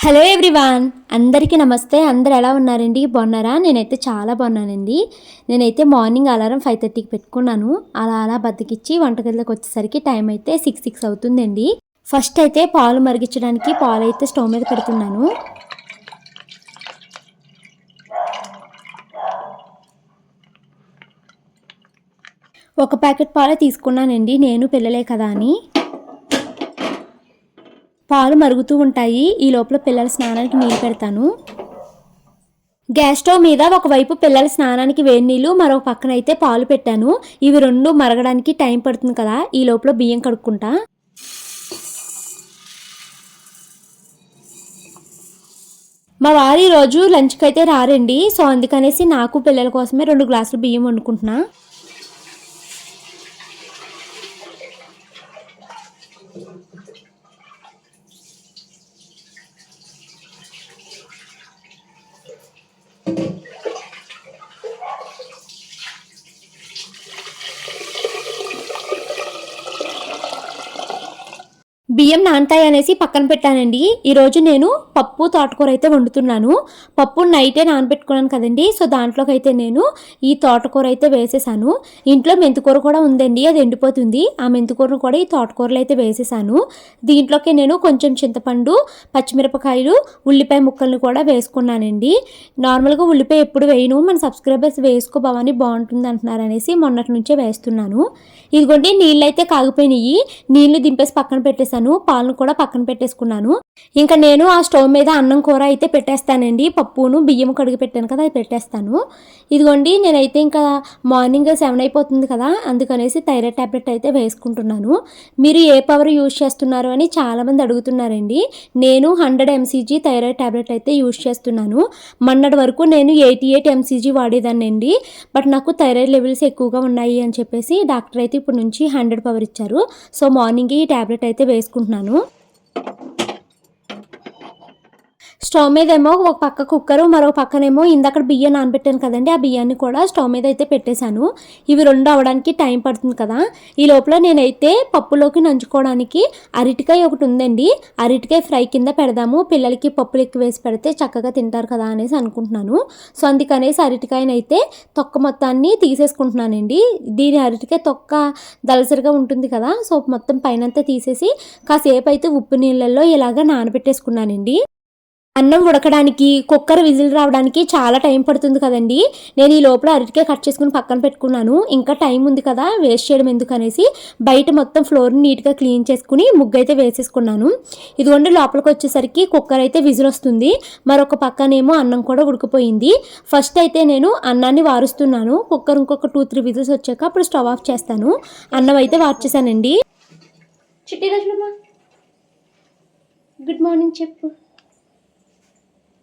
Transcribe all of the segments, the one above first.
Hello everyone అందరికీ నమస్తే. అందరు ఎలా ఉన్నారండి? బాగున్నారా? నేనైతే చాలా బాగున్నానండి. నేనైతే మార్నింగ్ అలారం ఫైవ్ థర్టీకి పెట్టుకున్నాను. అలా అలా బతికిచ్చి వంటగదిలోకి వచ్చేసరికి టైం అయితే సిక్స్ సిక్స్ అవుతుందండి. ఫస్ట్ అయితే పాలు మరిగించడానికి పాలు అయితే స్టవ్ మీద పెడుతున్నాను. ఒక ప్యాకెట్ పాలే తీసుకున్నానండి. నేను పిల్లలే కదా అని. పాలు మరుగుతూ ఉంటాయి. ఈ లోపల పిల్లల స్నానానికి నీళ్ళు పెడతాను. గ్యాస్ స్టవ్ మీద ఒకవైపు పిల్లల స్నానానికి వేడి నీళ్ళు మరొక పక్కన అయితే పాలు పెట్టాను. ఇవి రెండు మరగడానికి టైం పడుతుంది కదా ఈ లోపల బియ్యం కడుక్కుంటా. మా వారు ఈరోజు లంచ్కి అయితే రారండి. సో అందుకనేసి నాకు పిల్లల కోసమే రెండు గ్లాసులు బియ్యం వండుకుంటున్నా. బియ్యం నానతాయి అనేసి పక్కన పెట్టానండి. ఈరోజు నేను పప్పు తోటకూర అయితే వండుతున్నాను. పప్పు నైటే నానబెట్టుకున్నాను కదండి. సో దాంట్లోకి అయితే నేను ఈ తోటకూర అయితే వేసేసాను. ఇంట్లో మెంతికూర కూడా ఉందండి. అది ఎండిపోతుంది. ఆ మెంతికూరను కూడా ఈ తోటకూరలో అయితే వేసేసాను. దీంట్లోకి నేను కొంచెం చింతపండు పచ్చిమిరపకాయలు ఉల్లిపాయ ముక్కల్ని కూడా వేసుకున్నానండి. నార్మల్గా ఉల్లిపాయ ఎప్పుడు వేయను. మన సబ్స్క్రైబర్స్ వేసుకో భవాని బాగుంటుంది అంటున్నారు అనేసి మొన్నటి నుంచే వేస్తున్నాను. ఇదిగోండి నీళ్ళు అయితే కాగిపోయినాయి. నీళ్ళు దింపేసి పక్కన పెట్టేశాను. పాలను కూడా పక్కన పెట్టేసుకున్నాను. ఇంకా నేను ఆ స్టవ్ మీద అన్నం కూర అయితే పెట్టేస్తానండి. పప్పును బియ్యం కడిగి పెట్టాను కదా అది పెట్టేస్తాను. ఇదిగోండి నేనైతే ఇంకా మార్నింగ్ సెవెన్ అయిపోతుంది కదా అందుకనేసి థైరాయిడ్ ట్యాబ్లెట్ అయితే వేసుకుంటున్నాను. మీరు ఏ పవర్ యూజ్ చేస్తున్నారు అని చాలామంది అడుగుతున్నారండి. నేను హండ్రెడ్ ఎంసీజీ థైరాయిడ్ ట్యాబ్లెట్ అయితే యూజ్ చేస్తున్నాను. మొన్నటి వరకు నేను ఎయిటీ ఎయిట్ ఎంసీజీ వాడేదాన్నండి. బట్ నాకు థైరాయిడ్ లెవెల్స్ ఎక్కువగా ఉన్నాయి అని చెప్పేసి డాక్టర్ అయితే ఇప్పుడు నుంచి హండ్రెడ్ పవర్ ఇచ్చారు. సో మార్నింగ్ ఈ ట్యాబ్లెట్ అయితే వేసుకుంటున్నాను. అనుకుంటున్నాను. స్టవ్ మీద ఏమో ఒక పక్క కుక్కరు మరో పక్కనేమో ఇందాక బియ్యం నానబెట్టాను కదండి. ఆ బియ్యాన్ని కూడా స్టవ్ మీద అయితే పెట్టేశాను. ఇవి రెండు అవడానికి టైం పడుతుంది కదా. ఈ లోపల నేనైతే పప్పులోకి నంచుకోవడానికి అరటికాయ ఒకటి ఉందండి. అరటికాయ ఫ్రై కింద పెడదాము. పిల్లలకి పప్పులు ఎక్కువ వేసి పెడితే చక్కగా తింటారు కదా అనేసి అనుకుంటున్నాను. సో అందుకనేసి అరటికాయనైతే తొక్క మొత్తాన్ని తీసేసుకుంటున్నానండి. దీని అరటికాయ తొక్క దలసరిగా ఉంటుంది కదా. సో మొత్తం పైనంతా తీసేసి కాసేపు అయితే ఉప్పు నీళ్ళల్లో ఇలాగ నానబెట్టేసుకున్నానండి. అన్నం ఉడకడానికి కుక్కర్ విజిల్ రావడానికి చాలా టైం పడుతుంది కదండి. నేను ఈ లోపల అరటికాయ కట్ చేసుకుని పక్కన పెట్టుకున్నాను. ఇంకా టైం ఉంది కదా వేస్ట్ చేయడం ఎందుకు అనేసి బయట మొత్తం ఫ్లోర్ని నీట్గా క్లీన్ చేసుకుని ముగ్గు అయితే వేసేసుకున్నాను. ఇదిగోండి లోపలికి వచ్చేసరికి కుక్కర్ అయితే విజిల్ వస్తుంది. మరొక పక్కనేమో అన్నం కూడా ఉడికిపోయింది. ఫస్ట్ అయితే నేను అన్నాన్ని వారుస్తున్నాను. కుక్కర్ ఇంకొక టూ త్రీ విజిల్స్ వచ్చాక అప్పుడు స్టవ్ ఆఫ్ చేస్తాను. అన్నం అయితే వార్చేసానండి చిట్టి గుడ్ మార్నింగ్ చెప్పు.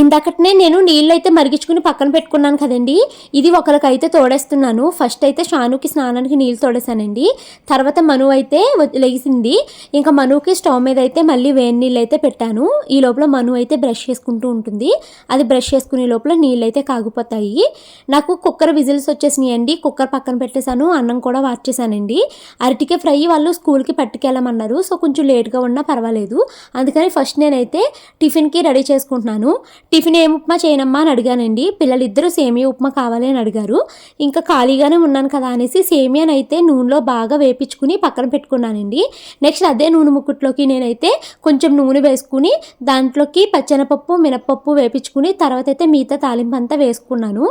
ఇందాకటనే నేను నీళ్ళు అయితే మరిగించుకుని పక్కన పెట్టుకున్నాను కదండి. ఇది ఒకరికైతే తోడేస్తున్నాను. ఫస్ట్ అయితే షానుకి స్నానానికి నీళ్ళు తోడేశానండి. తర్వాత మను అయితే లేచింది ఇంకా మనుకి స్టవ్ మీద అయితే మళ్ళీ వేడి నీళ్ళు అయితే పెట్టాను. ఈ లోపల మను అయితే బ్రష్ చేసుకుంటూ ఉంటుంది. అది బ్రష్ చేసుకునే లోపల నీళ్ళు అయితే కాగిపోతాయి. నాకు కుక్కర్ విజిల్స్ వచ్చేసినాయి అండి కుక్కర్ పక్కన పెట్టేశాను. అన్నం కూడా వార్చేశానండి అరటికే ఫ్రై వాళ్ళు స్కూల్కి పట్టుకెళ్ళమన్నారు. సో కొంచెం లేట్గా ఉన్నా పర్వాలేదు. అందుకని ఫస్ట్ నేనైతే టిఫిన్కి రెడీ చేసుకుంటున్నాను. టిఫిన్ ఏం ఉప్మా చేయనమ్మా అని అడిగానండి. పిల్లలిద్దరూ సేమియా ఉప్మా కావాలి అని అడిగారు. ఇంకా ఖాళీగానే ఉన్నాను కదా అనేసి సేమియాని అయితే నూనెలో బాగా వేపించుకుని పక్కన పెట్టుకున్నానండి. నెక్స్ట్ అదే నూనె ముక్కుట్లోకి నేనైతే కొంచెం నూనె వేసుకుని దాంట్లోకి పచ్చెనపప్పు మినపప్పు వేపించుకుని తర్వాత అయితే మిగతా తాలింపు అంతా వేసుకున్నాను.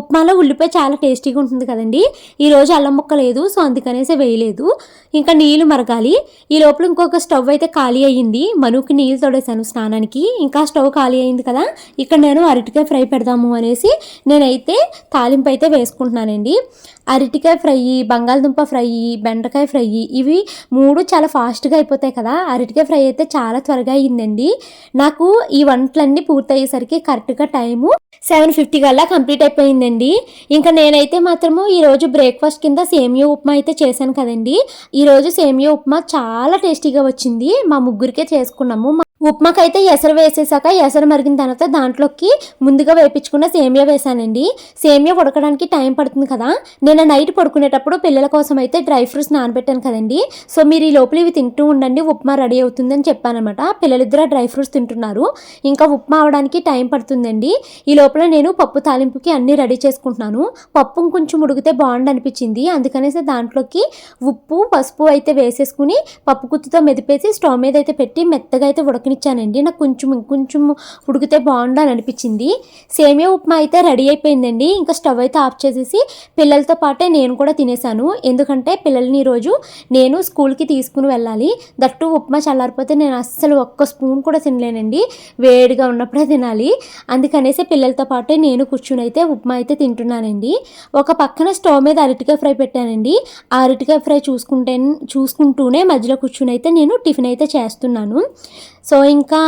ఉప్మాలో ఉల్లిపాయ చాలా టేస్టీగా ఉంటుంది కదండి. ఈరోజు అల్లం ముక్క లేదు సో అందుకనేసి వేయలేదు. ఇంకా నీళ్ళు మరగాలి. ఈ లోపల ఇంకొక స్టవ్ అయితే ఖాళీ అయ్యింది. మనుకి నీళ్ళు తోడేశాను స్నానానికి. ఇంకా స్టవ్ ఖాళీ అయింది కదా. ఇక్కడ నేను అరటికాయ ఫ్రై పెడదాము అనేసి నేనైతే తాలింపు అయితే వేసుకుంటున్నానండి. అరటికాయ ఫ్రై బంగాళదుంప ఫ్రై బెండకాయ ఫ్రై ఇవి మూడు చాలా ఫాస్ట్గా అయిపోతాయి కదా. అరటికాయ ఫ్రై అయితే చాలా త్వరగా అయ్యిందండి నాకు ఈ వంటలన్నీ పూర్తయ్యేసరికి కరెక్ట్గా టైము సెవెన్ ఫిఫ్టీ కల్లా కంప్లీట్ అయిపోయిందండి. ఇంకా నేనైతే మాత్రము ఈరోజు బ్రేక్ఫాస్ట్ కింద సేమియా ఉప్మా అయితే చేశాను కదండి. ఈరోజు సేమియా ఉప్మా చాలా టేస్టీగా వచ్చింది. మా ముగ్గురికే చేసుకున్నాము. ఉప్మాకైతే ఎసరు వేసేసాక ఎసరు మరిగిన తర్వాత దాంట్లోకి ముందుగా వేపించుకున్న సేమియా వేసానండి. సేమియా ఉడకడానికి టైం పడుతుంది కదా. నేను నైట్ పడుకునేటప్పుడు పిల్లల కోసం అయితే డ్రై ఫ్రూట్స్ నానబెట్టాను కదండి. సో మీరు ఈ లోపల ఇవి తింటూ ఉండండి. ఉప్మా రెడీ అవుతుందని చెప్పానమాట. పిల్లలిద్దరూ డ్రై ఫ్రూట్స్ తింటున్నారు. ఇంకా ఉప్మా అవడానికి టైం పడుతుందండి. ఈ లోపల నేను పప్పు తాలింపుకి అన్నీ రెడీ చేసుకుంటున్నాను. పప్పు కొంచెం ఉడికితే బాగుండు అనిపించింది. అందుకనేసి దాంట్లోకి ఉప్పు పసుపు అయితే వేసేసుకుని పప్పు గుత్తుతో మెదిపేసి స్టవ్ మీద అయితే పెట్టి మెత్తగా అయితే ఉడకనిచ్చానండి నాకు కొంచెం ఇంకొంచెం ఉడికితే బాగుండు అని అనిపించింది. సేమియా ఉప్మా అయితే రెడీ అయిపోయిందండి. ఇంకా స్టవ్ అయితే ఆఫ్ చేసేసి పిల్లలతో పాటే నేను కూడా తినేసాను. ఎందుకంటే పిల్లల్ని ఈరోజు నేను స్కూల్కి తీసుకుని వెళ్ళాలి. దట్టు ఉప్మా చల్లారిపోతే నేను అస్సలు ఒక్క స్పూన్ కూడా తినలేనండి. వేడిగా ఉన్నప్పుడే తినాలి. అందుకనేసి పిల్లలతో పాటే నేను కూర్చుని అయితే ఉప్మా అయితే తింటున్నానండి. ఒక పక్కన స్టవ్ మీద అరటికాయ ఫ్రై పెట్టానండి. ఆ అరటికాయ ఫ్రై చూసుకుంటే చూసుకుంటూనే మధ్యలో కూర్చుని అయితే నేను టిఫిన్ అయితే చేస్తున్నాను. సో ఇంకా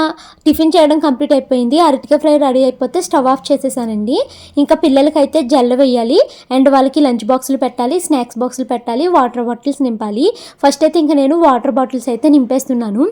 టిఫిన్ చేయడం కంప్లీట్ అయిపోయింది. అరటికాయ ఫ్రై రెడీ అయిపోతే స్టవ్ ఆఫ్ చేసేసానండి. ఇంకా పిల్లలకైతే జల్ల వేయాలి. అండ్ వాళ్ళకి లంచ్ బాక్సులు పెట్టాలి స్నాక్స్ బాక్సులు పెట్టాలి వాటర్ బాటిల్స్ నింపాలి. ఫస్ట్ అయితే ఇంకా నేను వాటర్ బాటిల్స్ అయితే నింపేస్తున్నాను.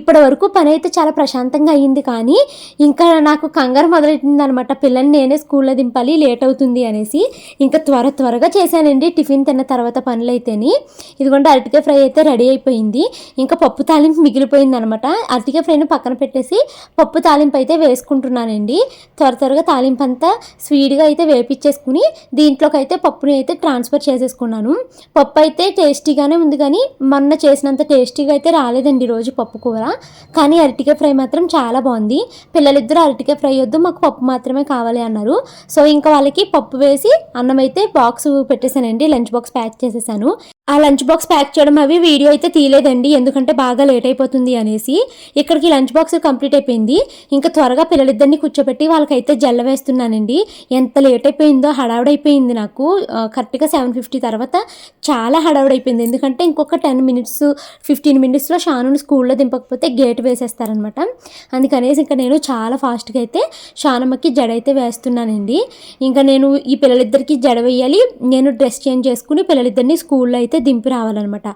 ఇప్పటి వరకు పని అయితే చాలా ప్రశాంతంగా అయ్యింది కానీ ఇంకా నాకు కంగారు మొదలెట్టింది అనమాట పిల్లల్ని నేనే స్కూల్లో దింపాలి లేట్ అవుతుంది అనేసి ఇంకా త్వర త్వరగా చేశానండి టిఫిన్ తిన్న తర్వాత పనులు అయితేని ఇదిగోండి అరటికాయ ఫ్రై అయితే రెడీ అయిపోయింది. ఇంకా పప్పు తాలింపు మిగిలిపోయింది అనమాట అరటికాయ ఫ్రైని పక్కన పెట్టేసి పప్పు తాలింపు అయితే వేసుకుంటున్నానండి. త్వర త్వరగా తాలింపు అంతా స్వీట్గా అయితే వేపించేసుకుని దీంట్లోకి అయితే పప్పుని అయితే ట్రాన్స్ఫర్ చేసేసుకున్నాను. పప్పు అయితే టేస్టీగానే ఉంది కానీ మొన్న చేసినంత టేస్టీగా అయితే రాలేదండి రోజు పప్పు కూర. కానీ అరటికాయ ఫ్రై మాత్రం చాలా బాగుంది. పిల్లలిద్దరూ అరటికాయ ఫ్రై వద్దు మాకు పప్పు మాత్రమే కావాలి అన్నారు. సో ఇంకా వాళ్ళకి పప్పు వేసి అన్నం అయితే బాక్స్ పెట్టేశానండి లంచ్ బాక్స్ ప్యాక్ చేసేసాను. ఆ లంచ్ బాక్స్ ప్యాక్ చేయడం అవి వీడియో అయితే తీయలేదండి ఎందుకంటే బాగా లేట్ అయిపోతుంది అనేసి. ఇక్కడికి లంచ్ బాక్స్ కంప్లీట్ అయిపోయింది. ఇంకా త్వరగా పిల్లలిద్దరిని కూర్చోబెట్టి వాళ్ళకైతే జల్ల వేస్తున్నానండి. ఎంత లేట్ అయిపోయిందో హడావుడైపోయింది నాకు. కరెక్ట్గా సెవెన్ ఫిఫ్టీ తర్వాత చాలా హడావుడైపోయింది ఎందుకంటే ఇంకొక టెన్ మినిట్స్ ఫిఫ్టీన్ మినిట్స్లో షానుని స్కూల్లో దింపకపోతే గేట్ వేసేస్తారనమాట. అందుకనేసి ఇంకా నేను చాలా ఫాస్ట్గా అయితే షానమ్మకి జడ అయితే వేస్తున్నానండి. ఇంకా నేను ఈ పిల్లలిద్దరికి జడ వేయాలి. నేను డ్రెస్ చేంజ్ చేసుకుని పిల్లలిద్దరిని స్కూల్లో అయితే దింపి రావాలన్నమాట.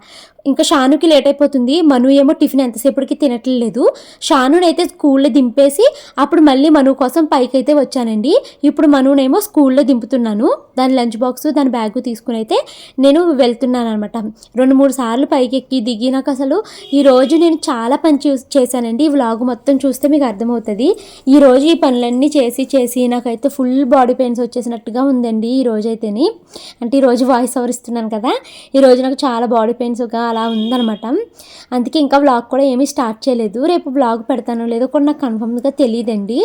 ఇంకా షానుకి లేట్ అయిపోతుంది. మను ఏమో టిఫిన్ ఎంతసేపటికి తినట్లేదు. షానుని అయితే స్కూల్లో దింపేసి అప్పుడు మళ్ళీ మను కోసం పైకి అయితే వచ్చానండి. ఇప్పుడు మనునేమో స్కూల్లో దింపుతున్నాను. దాని లంచ్ బాక్స్ దాని బ్యాగ్ తీసుకుని అయితే నేను వెళ్తున్నాను అనమాట రెండు మూడు సార్లు పైకి ఎక్కి దిగి నాకు అసలు ఈరోజు నేను చాలా పని చూ చేశానండి. ఈ వ్లాగ్ మొత్తం చూస్తే మీకు అర్థమవుతుంది. ఈరోజు ఈ పనులన్నీ చేసి చేసి నాకైతే ఫుల్ బాడీ పెయిన్స్ వచ్చేసినట్టుగా ఉందండి ఈ రోజైతేని. అంటే ఈరోజు వాయిస్ ఓవర్ ఇస్తున్నాను కదా. ఈరోజు నాకు చాలా బాడీ పెయిన్స్గా అలా ఉందనమాట అందుకే ఇంకా వ్లాగ్ కూడా ఏమీ స్టార్ట్ చేయలేదు. రేపు వ్లాగ్ పెడతాను లేదో కూడా నాకు కన్ఫర్మ్గా తెలియదండి.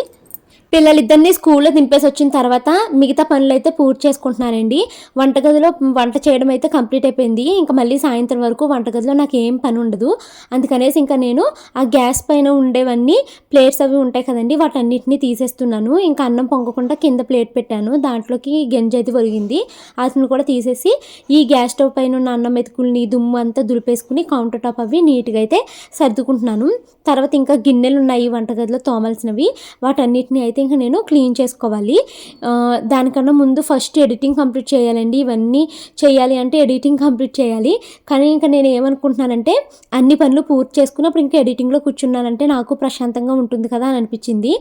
పిల్లలిద్దరిని స్కూల్లో దింపేసి వచ్చిన తర్వాత మిగతా పనులు అయితే పూర్తి చేసుకుంటున్నానండి వంటగదిలో వంట చేయడం అయితే కంప్లీట్ అయిపోయింది. ఇంకా మళ్ళీ సాయంత్రం వరకు వంటగదిలో నాకు ఏం పని ఉండదు. అందుకనేసి ఇంకా నేను ఆ గ్యాస్ పైన ఉండేవన్నీ ప్లేట్స్ అవి ఉంటాయి కదండి వాటన్నిటిని తీసేస్తున్నాను. ఇంకా అన్నం పొంగకుండా కింద ప్లేట్ పెట్టాను. దాంట్లోకి గంజి అయితే ఒరిగింది. అతను కూడా తీసేసి ఈ గ్యాస్ స్టవ్ పైన ఉన్న అన్నం మెతుకుల్ని దుమ్ము అంతా దులిపేసుకుని కౌంటర్ టాప్ అవి నీట్గా అయితే సర్దుకుంటున్నాను. తర్వాత ఇంకా గిన్నెలు ఉన్నాయి వంటగదిలో తోమాల్సినవి. వాటన్నిటిని అయితే ఇంకా నేను క్లీన్ చేసుకోవాలి. దానికన్నా ముందు ఫస్ట్ ఎడిటింగ్ కంప్లీట్ చేయాలండి. ఇవన్నీ చేయాలి అంటే ఎడిటింగ్ కంప్లీట్ చేయాలి. కానీ ఇంకా నేను ఏమనుకుంటున్నానంటే అన్ని పనులు పూర్తి చేసుకున్నప్పుడు ఇంకా ఎడిటింగ్లో కూర్చున్నానంటే నాకు ప్రశాంతంగా ఉంటుంది కదా అని అనిపించింది.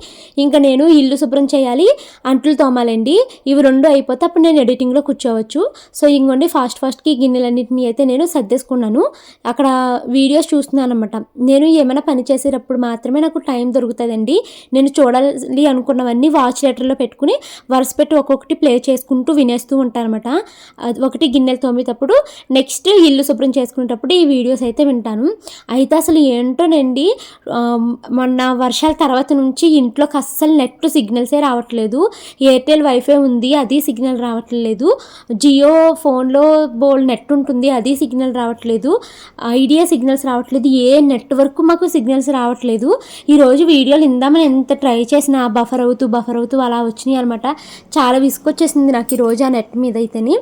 ఇంకా నేను ఇల్లు శుభ్రం చేయాలి అంట్లు తోమాలండి. ఇవి రెండు అయిపోతే అప్పుడు నేను ఎడిటింగ్లో కూర్చోవచ్చు. సో ఇంకోండి ఫాస్ట్ ఫాస్ట్కి గిన్నెలన్నింటినీ అయితే నేను సర్దేసుకున్నాను. అక్కడ వీడియోస్ చూస్తున్నాను అనమాట నేను ఏమైనా పని చేసేటప్పుడు మాత్రమే నాకు టైం దొరుకుతుందండి. నేను చూడాలి అనుకున్న అనుకున్నవన్నీ వాచ్ లెటర్లో పెట్టుకుని వరుస పెట్టి ఒక్కొక్కటి ప్లే చేసుకుంటూ వినేస్తూ ఉంటారనమాట ఒకటి గిన్నెలు తోమేటప్పుడు నెక్స్ట్ ఇల్లు శుభ్రం చేసుకునేటప్పుడు ఈ వీడియోస్ అయితే వింటాను. అయితే అసలు ఏంటోనండి మొన్న వర్షాల తర్వాత నుంచి ఇంట్లోకి అస్సలు నెట్ సిగ్నల్సే రావట్లేదు. ఎయిర్టెల్ వైఫై ఉంది అది సిగ్నల్ రావట్లేదు. జియో ఫోన్లో బోల్డ్ నెట్ ఉంటుంది అది సిగ్నల్ రావట్లేదు. ఐడియా సిగ్నల్స్ రావట్లేదు ఏ నెట్వర్క్ మాకు సిగ్నల్స్ రావట్లేదు. ఈరోజు వీడియోలు ఇందామని ఎంత ట్రై చేసిన బఫర్ బఫర్ అవుతూ బఫర్ అవుతూ అలా వచ్చినాయి అనమాట చాలా విసుకొచ్చేసింది నాకు ఈ రోజు ఆ నెట్ మీద అయితేని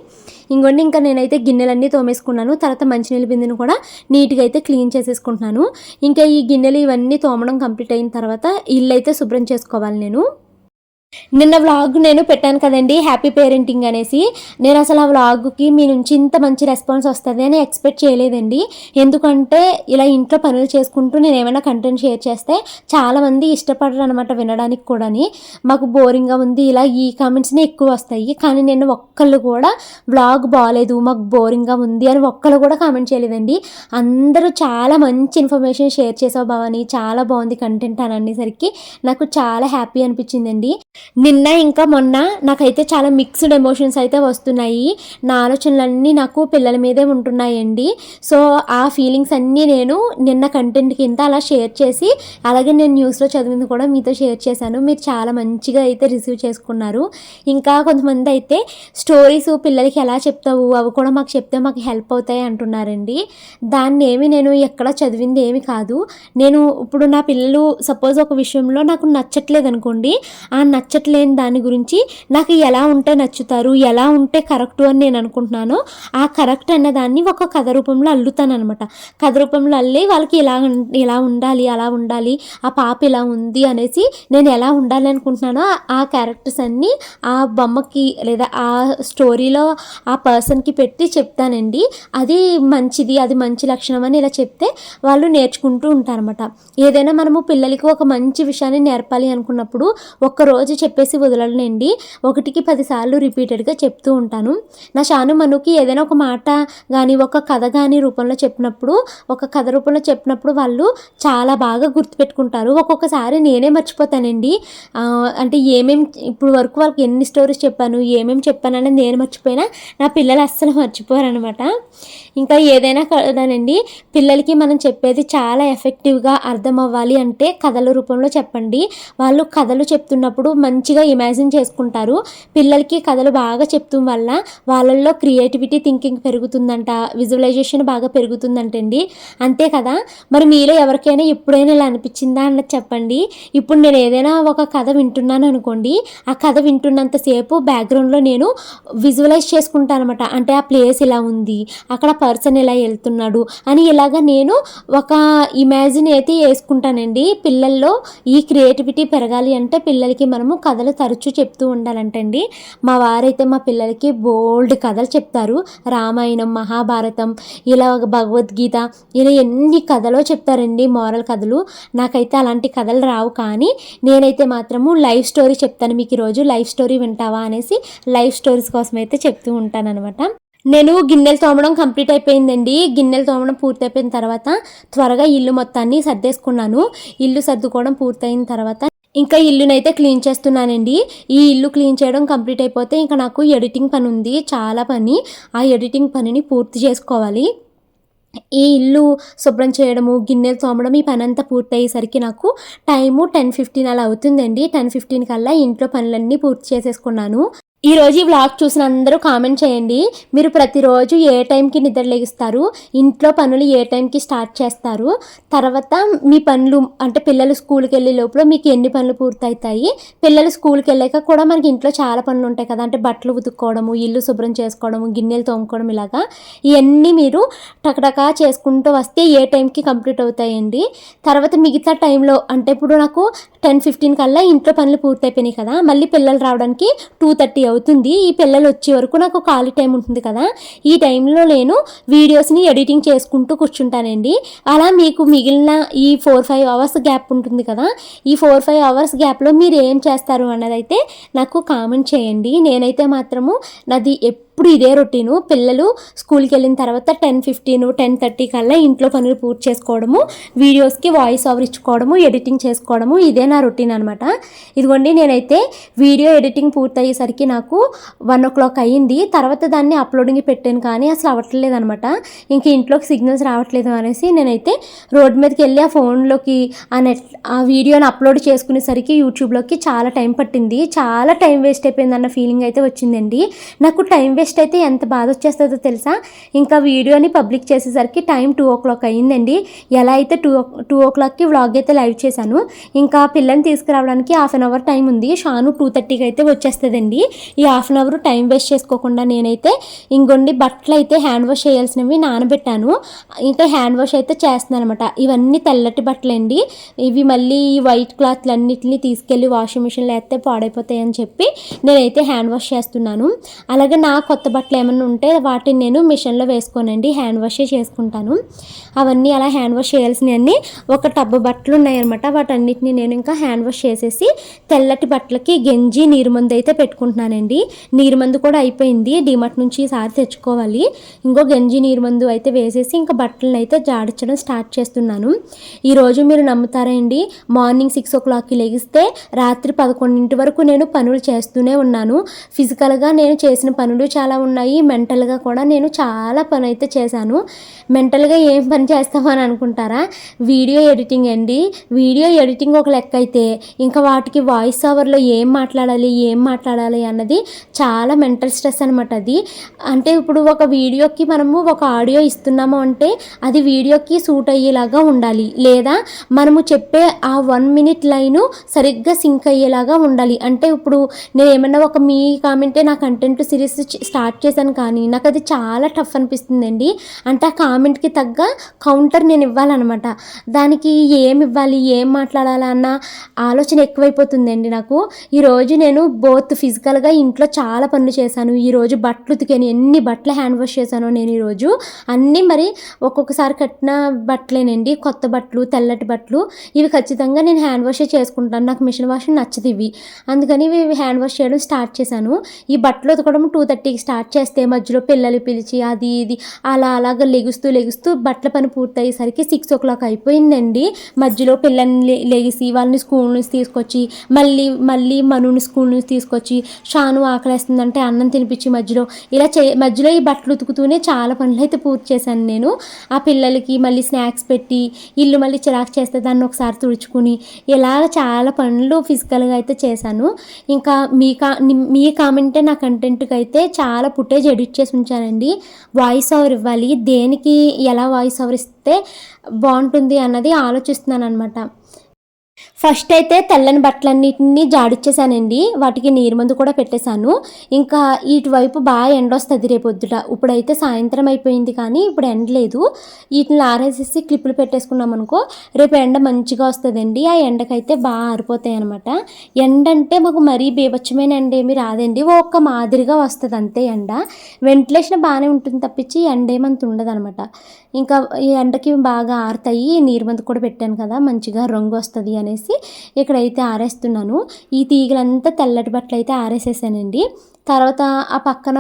ఇంకోండి ఇంకా నేనైతే గిన్నెలన్నీ తోమేసుకున్నాను. తర్వాత మంచినీళ్ళ బిందెను కూడా నీట్గా అయితే క్లీన్ చేసేసుకుంటున్నాను. ఇంకా ఈ గిన్నెలు ఇవన్నీ తోమడం కంప్లీట్ అయిన తర్వాత ఇల్లు అయితే శుభ్రం చేసుకోవాలి నేను. నిన్న వ్లాగ్ నేను పెట్టాను కదండి హ్యాపీ పేరెంటింగ్ అనేసి. నేను అసలు ఆ వ్లాగ్కి మీ నుంచి ఇంత మంచి రెస్పాన్స్ వస్తుంది అని ఎక్స్పెక్ట్ చేయలేదండి. ఎందుకంటే ఇలా ఇంట్లో పనులు చేసుకుంటూ నేను ఏమైనా కంటెంట్ షేర్ చేస్తే చాలామంది ఇష్టపడరు అనమాట వినడానికి కూడాని. మాకు బోరింగ్గా ఉంది ఇలా ఈ కామెంట్స్నే ఎక్కువ వస్తాయి. కానీ నేను ఒక్కళ్ళు కూడా వ్లాగ్ బాగాలేదు మాకు బోరింగ్గా ఉంది అని ఒక్కళ్ళు కూడా కామెంట్ చేయలేదండి. అందరూ చాలా మంచి ఇన్ఫర్మేషన్ షేర్ చేసావు భవాని చాలా బాగుంది కంటెంట్ అని అనేసరికి నాకు చాలా హ్యాపీ అనిపించిందండి. నిన్న ఇంకా మొన్న నాకైతే చాలా మిక్స్డ్ ఎమోషన్స్ అయితే వస్తున్నాయి. నా ఆలోచనలన్నీ నాకు పిల్లల మీదే ఉంటున్నాయండి. సో ఆ ఫీలింగ్స్ అన్నీ నేను నిన్న కంటెంట్ కింద అలా షేర్ చేసి అలాగే నేను న్యూస్లో చదివింది కూడా మీతో షేర్ చేశాను. మీరు చాలా మంచిగా అయితే రిసీవ్ చేసుకున్నారు. ఇంకా కొంతమంది అయితే స్టోరీస్ పిల్లలకి ఎలా చెప్తావు అవి కూడా మాకు చెప్తే మాకు హెల్ప్ అవుతాయి అంటున్నారండి. దాన్ని ఏమి నేను ఎక్కడ చదివింది ఏమి కాదు. నేను ఇప్పుడు నా పిల్లలు సపోజ్ ఒక విషయంలో నాకు నచ్చట్లేదు అనుకోండి ఆ నచ్చ నచ్చట్లేని దాని గురించి నాకు ఎలా ఉంటే నచ్చుతారు ఎలా ఉంటే కరెక్ట్ అని నేను అనుకుంటున్నానో ఆ కరెక్ట్ అన్న దాన్ని ఒక కథ రూపంలో అల్లుతాను అనమాట కథ రూపంలో అల్లి వాళ్ళకి ఇలా ఉం- ఇలా ఉండాలి అలా ఉండాలి ఆ పాప ఇలా ఉంది అనేసి నేను ఎలా ఉండాలి అనుకుంటున్నానో ఆ- క్యారెక్టర్స్ అన్నీ ఆ బొమ్మకి లేదా ఆ స్టోరీలో ఆ పర్సన్కి పెట్టి చెప్తానండి. అది మంచిది అది మంచి లక్షణం అని ఇలా చెప్తే వాళ్ళు నేర్చుకుంటూ ఉంటారన్నమాట. ఏదైనా మనము పిల్లలకి ఒక మంచి విషయాన్ని నేర్పాలి అనుకున్నప్పుడు ఒక్క రోజు చెప్పేసి వదలనండి ఒకటికి పదిసార్లు రిపీటెడ్గా చెప్తూ ఉంటాను. నా షాను మనుకి ఏదైనా ఒక మాట కానీ ఒక కథ కానీ రూపంలో చెప్పినప్పుడు ఒక కథ రూపంలో చెప్పినప్పుడు వాళ్ళు చాలా బాగా గుర్తుపెట్టుకుంటారు. ఒక్కొక్కసారి నేనే మర్చిపోతానండి. అంటే ఏమేమి ఇప్పుడు వరకు వాళ్ళకి ఎన్ని స్టోరీస్ చెప్పాను ఏమేమి చెప్పానని నేను మర్చిపోయినా నా పిల్లలు అస్సలు మర్చిపోరనమాట ఇంకా ఏదైనా కదానండి పిల్లలకి మనం చెప్పేది చాలా ఎఫెక్టివ్గా అర్థం అవ్వాలి అంటే కథల రూపంలో చెప్పండి. వాళ్ళు కథలు చెప్తున్నప్పుడు మంచిగా ఇమాజిన్ చేసుకుంటారు. పిల్లలకి కథలు బాగా చెప్తాం వల్ల వాళ్ళల్లో క్రియేటివిటీ థింకింగ్ పెరుగుతుందంట విజువలైజేషన్ బాగా పెరుగుతుందంటండి. అంతే కదా? మరి మీలో ఎవరికైనా ఎప్పుడైనా ఇలా అనిపించిందా అన్నది చెప్పండి. ఇప్పుడు నేను ఏదైనా ఒక కథ వింటున్నాను అనుకోండి ఆ కథ వింటున్నంతసేపు బ్యాక్గ్రౌండ్లో నేను విజువలైజ్ చేసుకుంటాను అనమాట అంటే ఆ ప్లేస్ ఇలా ఉంది అక్కడ పర్సన్ ఇలా వెళ్తున్నాడు అని ఇలాగ నేను ఒక ఇమాజిన్ అయితే వేసుకుంటానండి పిల్లల్లో ఈ క్రియేటివిటీ పెరగాలి అంటే పిల్లలకి మనం మనము కథలు తరచూ చెప్తూ ఉండాలంటండి. మా వారైతే మా పిల్లలకి బోల్డ్ కథలు చెప్తారు. రామాయణం మహాభారతం ఇలా భగవద్గీత ఇలా ఎన్ని కథలో చెప్తారండి మోరల్ కథలు. నాకైతే అలాంటి కథలు రావు కానీ నేనైతే మాత్రము లైఫ్ స్టోరీ చెప్తాను. మీకు ఈరోజు లైఫ్ స్టోరీ వింటావా అనేసి లైఫ్ స్టోరీస్ కోసం అయితే చెప్తూ ఉంటాను అనమాట నేను గిన్నెలు తోమడం కంప్లీట్ అయిపోయిందండి. గిన్నెలు తోమడం పూర్తయిపోయిన తర్వాత త్వరగా ఇల్లు మొత్తాన్ని సర్దేసుకున్నాను. ఇల్లు సర్దుకోవడం పూర్తయిన తర్వాత ఇంకా ఇల్లునైతే క్లీన్ చేస్తున్నానండి. ఈ ఇల్లు క్లీన్ చేయడం కంప్లీట్ అయిపోతే ఇంకా నాకు ఎడిటింగ్ పని ఉంది. చాలా పని. ఆ ఎడిటింగ్ పనిని పూర్తి చేసుకోవాలి. ఈ ఇల్లు శుభ్రం చేయడము గిన్నెలు తోమడం ఈ పని అంతా పూర్తయ్యేసరికి నాకు టైము టెన్ ఫిఫ్టీన్ అలా అవుతుందండి. టెన్ ఫిఫ్టీన్ కల్లా ఇంట్లో పనులన్నీ పూర్తి చేసేసుకున్నాను. ఈరోజు ఈ వ్లాగ్ చూసిన అందరూ కామెంట్ చేయండి. మీరు ప్రతిరోజు ఏ టైంకి నిద్ర లేగిస్తారు ఇంట్లో పనులు ఏ టైంకి స్టార్ట్ చేస్తారు? తర్వాత మీ పనులు అంటే పిల్లలు స్కూల్కి వెళ్ళే లోపల మీకు ఎన్ని పనులు పూర్తవుతాయి? పిల్లలు స్కూల్కి వెళ్ళాక కూడా మనకి ఇంట్లో చాలా పనులు ఉంటాయి కదా. అంటే బట్టలు ఉతుక్కోవడము ఇల్లు శుభ్రం చేసుకోవడము గిన్నెలు తోముకోవడం ఇలాగా. ఇవన్నీ మీరు టకటకా చేసుకుంటూ వస్తే ఏ టైంకి కంప్లీట్ అవుతాయండి. తర్వాత మిగతా టైంలో అంటే ఇప్పుడు నాకు టెన్ ఫిఫ్టీన్ కల్లా ఇంట్లో పనులు పూర్తయిపోయినాయి కదా మళ్ళీ పిల్లలు రావడానికి టూ థర్టీ అవుతుంది. ఈ పిల్లలు వచ్చే వరకు నాకు ఖాళీ టైం ఉంటుంది కదా. ఈ టైంలో నేను వీడియోస్ని ఎడిటింగ్ చేసుకుంటూ కూర్చుంటానండి. అలా మీకు మిగిలిన ఈ ఫోర్ ఫైవ్ అవర్స్ గ్యాప్ ఉంటుంది కదా ఈ ఫోర్ ఫైవ్ అవర్స్ గ్యాప్లో మీరు ఏం చేస్తారు అన్నదైతే నాకు కామెంట్ చేయండి. నేనైతే మాత్రము నాది ఎప్పుడు ఇదే రొటీను పిల్లలు స్కూల్కి వెళ్ళిన తర్వాత టెన్ ఫిఫ్టీన్ టెన్ థర్టీ కల్లా ఇంట్లో పనులు పూర్తి చేసుకోవడము వీడియోస్కి వాయిస్ ఓవర్ ఇచ్చుకోవడము ఎడిటింగ్ చేసుకోవడము ఇదే నా రొటీన్ అనమాట ఇదిగోండి నేనైతే వీడియో ఎడిటింగ్ పూర్తయ్యేసరికి నాకు వన్ ఓ క్లాక్ అయ్యింది. తర్వాత దాన్ని అప్లోడింగ్ పెట్టాను కానీ అసలు అవ్వట్లేదు అనమాట ఇంక ఇంట్లోకి సిగ్నల్స్ రావట్లేదు అనేసి నేనైతే రోడ్ మీదకి వెళ్ళి ఆ ఫోన్లోకి ఆ నెట్ ఆ వీడియోని అప్లోడ్ చేసుకునేసరికి యూట్యూబ్లోకి చాలా టైం పట్టింది. చాలా టైం వేస్ట్ అయిపోయింది అన్న ఫీలింగ్ అయితే వచ్చిందండి. నాకు టైం వేస్ట్ అయితే ఎంత బాధ వచ్చేస్తుందో తెలుసా? ఇంకా వీడియోని పబ్లిక్ చేసేసరికి టైం టూ ఓ క్లాక్ అయ్యిందండి ఎలా అయితే టూ టూ ఓ క్లాక్కి వ్లాగ్ అయితే లైవ్ చేశాను ఇంకా పిల్లని తీసుకురావడానికి హాఫ్ అన్ అవర్ టైం ఉంది. షాను టూ థర్టీకి అయితే వచ్చేస్తుందండి. ఈ half an hour time waste చేసుకోకుండా నేనైతే ఇంకొన్ని బట్టలు అయితే హ్యాండ్ వాష్ చేయాల్సినవి నానబెట్టాను. ఇంకా హ్యాండ్ వాష్ అయితే చేస్తున్నాను అనమాట ఇవన్నీ తెల్లటి బట్టలు అండి ఇవి మళ్ళీ ఈ వైట్ క్లాత్లు అన్నిటిని తీసుకెళ్ళి వాషింగ్ మిషన్లో వేస్తే పాడైపోతాయని చెప్పి నేనైతే హ్యాండ్ వాష్ చేస్తున్నాను. అలాగే నాకు కొత్త బట్టలు ఏమైనా ఉంటే వాటిని నేను మిషన్లో వేసుకోనండి. హ్యాండ్ వాషే చేసుకుంటాను. అవన్నీ అలా హ్యాండ్ వాష్ చేయాల్సినవన్నీ ఒక టబ్బు బట్టలు ఉన్నాయన్నమాట. వాటన్నిటిని నేను ఇంకా హ్యాండ్ వాష్ చేసేసి తెల్లటి బట్టలకి గెంజి నీరు మందు అయితే పెట్టుకుంటున్నానండి. నీరు మందు కూడా అయిపోయింది. డిమార్ట్ నుంచి ఈసారి తెచ్చుకోవాలి. ఇంకో గంజి నీరు మందు అయితే వేసేసి ఇంకా బట్టలను అయితే జాడించడం స్టార్ట్ చేస్తున్నాను. ఈరోజు మీరు నమ్ముతారా అండి? మార్నింగ్ సిక్స్ ఓ క్లాక్కి లెగిస్తే రాత్రి పదకొండింటి వరకు నేను పనులు చేస్తూనే ఉన్నాను. ఫిజికల్గా నేను చేసిన పనులు చాలా ఉన్నాయి. మెంటల్గా కూడా నేను చాలా పని అయితే చేశాను. మెంటల్గా ఏం పని చేస్తామని అనుకుంటారా? వీడియో ఎడిటింగ్ అండి. వీడియో ఎడిటింగ్ ఒక లెక్క అయితే ఇంకా వాటికి వాయిస్ ఓవర్లో ఏం మాట్లాడాలి ఏం మాట్లాడాలి అన్నది చాలా మెంటల్ స్ట్రెస్ అనమాట అది. అంటే ఇప్పుడు ఒక వీడియోకి మనము ఒక ఆడియో ఇస్తున్నాము అంటే అది వీడియోకి సూట్ అయ్యేలాగా ఉండాలి. లేదా మనము చెప్పే ఆ వన్ మినిట్ లైను సరిగ్గా సింక్ అయ్యేలాగా ఉండాలి. అంటే ఇప్పుడు నేను ఏమన్నా ఒక మీ కామెంటే నా కంటెంట్ సిరీస్ స్టార్ట్ చేశాను కానీ నాకు అది చాలా టఫ్ అనిపిస్తుందండి. అంటే ఆ కామెంట్కి తగ్గ కౌంటర్ నేను ఇవ్వాలన్నమాట. దానికి ఏం ఇవ్వాలి ఏం మాట్లాడాలా అన్న ఆలోచన ఎక్కువైపోతుందండి నాకు. ఈరోజు నేను బోత్ ఫిజికల్గా ఇంట్లో చాలా పనులు చేశాను. ఈరోజు బట్టలు ఉతికాను. ఎన్ని బట్టలు హ్యాండ్ వాష్ చేశానో నేను ఈరోజు అన్నీ మరి ఒక్కొక్కసారి కట్టిన బట్టలేనండి. కొత్త బట్టలు తెల్లటి బట్టలు. ఇవి ఖచ్చితంగా నేను హ్యాండ్ వాషే చేసుకుంటాను. నాకు మిషన్ వాష్ నచ్చదు ఇవి. అందుకని ఇవి హ్యాండ్ వాష్ చేయడం స్టార్ట్ చేశాను. ఈ బట్టలు ఉతకడం టూ థర్టీకి స్టార్ట్ చేస్తే మధ్యలో పిల్లలు పిలిచి అది ఇది అలా అలాగ లెగుస్తూ లెగుస్తూ బట్టల పని పూర్తయ్యేసరికి సిక్స్ ఓ క్లాక్ అయిపోయిందండి. మధ్యలో పిల్లల్ని లెగిసి వాళ్ళని స్కూల్ నుంచి తీసుకొచ్చి మళ్ళీ మళ్ళీ మనుని స్కూల్ నుంచి తీసుకొచ్చి షాను ఆకలేస్తుందంటే అన్నం తినిపించి మధ్యలో. ఇలా చే మధ్యలో ఈ బట్టలు ఉతుకుతూనే చాలా పనులు అయితే పూర్తి చేశాను నేను. ఆ పిల్లలకి మళ్ళీ స్నాక్స్ పెట్టి ఇల్లు మళ్ళీ చిరాకు చేస్తే దాన్ని ఒకసారి తుడుచుకుని ఇలా చాలా పనులు ఫిజికల్గా అయితే చేశాను. ఇంకా మీ కా మీ కామెంటే నా కంటెంట్కి అయితే చాలా ఫుటేజ్ ఎడిట్ చేసి ఉంచానండి. వాయిస్ ఓవర్ ఇవ్వాలి. దేనికి ఎలా వాయిస్ ఓవర్ ఇస్తే బాగుంటుంది అన్నది ఆలోచిస్తున్నాను అనమాట ఫస్ట్ అయితే తెల్లని బట్టలన్నిటిని జాడిచ్చేసానండి. వాటికి నీరు మందు కూడా పెట్టేశాను. ఇంకా ఇటువైపు బాగా ఎండ వస్తుంది రేపొద్దుట. ఇప్పుడైతే సాయంత్రం అయిపోయింది కానీ ఇప్పుడు ఎండ లేదు. వీటిని ఆరేసేసి క్లిప్పులు పెట్టేసుకున్నాం అనుకో రేపు ఎండ మంచిగా వస్తుందండి. ఆ ఎండకైతే బాగా ఆరిపోతాయి అనమాట ఎండ అంటే మాకు మరీ బీభత్సమైన ఎండ ఏమీ రాదండి. ఒక్క మాదిరిగా వస్తుంది అంతే ఎండ. వెంటిలేషన్ బాగానే ఉంటుంది తప్పించి ఎండ ఏమంత ఉండదు అనమాట ఇంకా ఈ ఎండకి బాగా ఆరుతాయి. నీరు మందు కూడా పెట్టాను కదా మంచిగా రంగు వస్తుంది అనేసి ఇక్కడైతే ఆరేస్తున్నాను. ఈ తీగలంతా తెల్లటి బట్టలు అయితే ఆరేసేసానండి. తర్వాత ఆ పక్కన